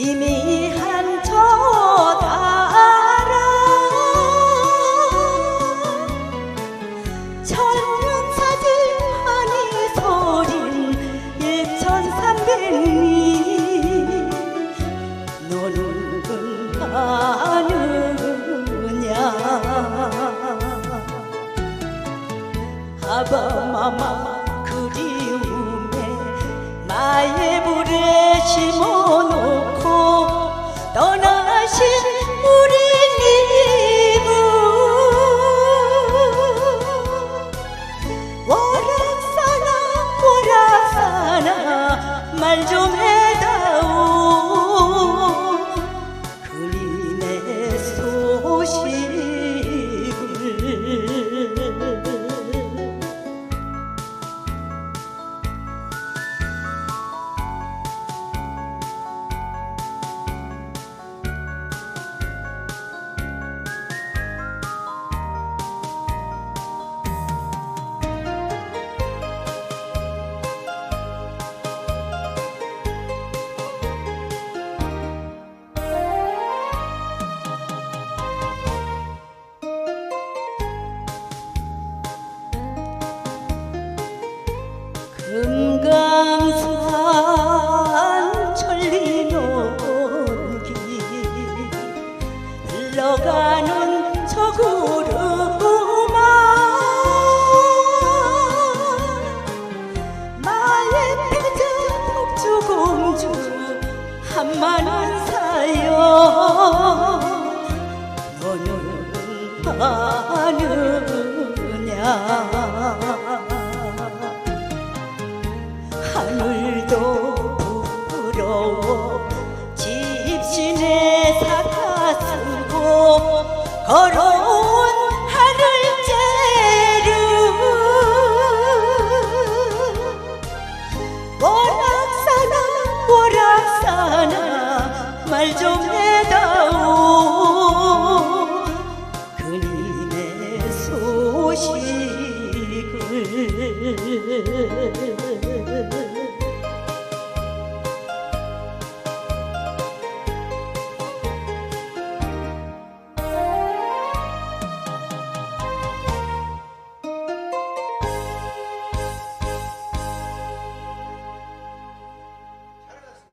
미미한 초다라. 천년 사진 하니 소린 예천삼백 금강산 천리노기 흘러가는 저 구름만 말에 펴진 폭주공주 한마는 사요. 걸어온 하늘째를 보락사나 보락사나 말 좀 해다오. 그님의 소식을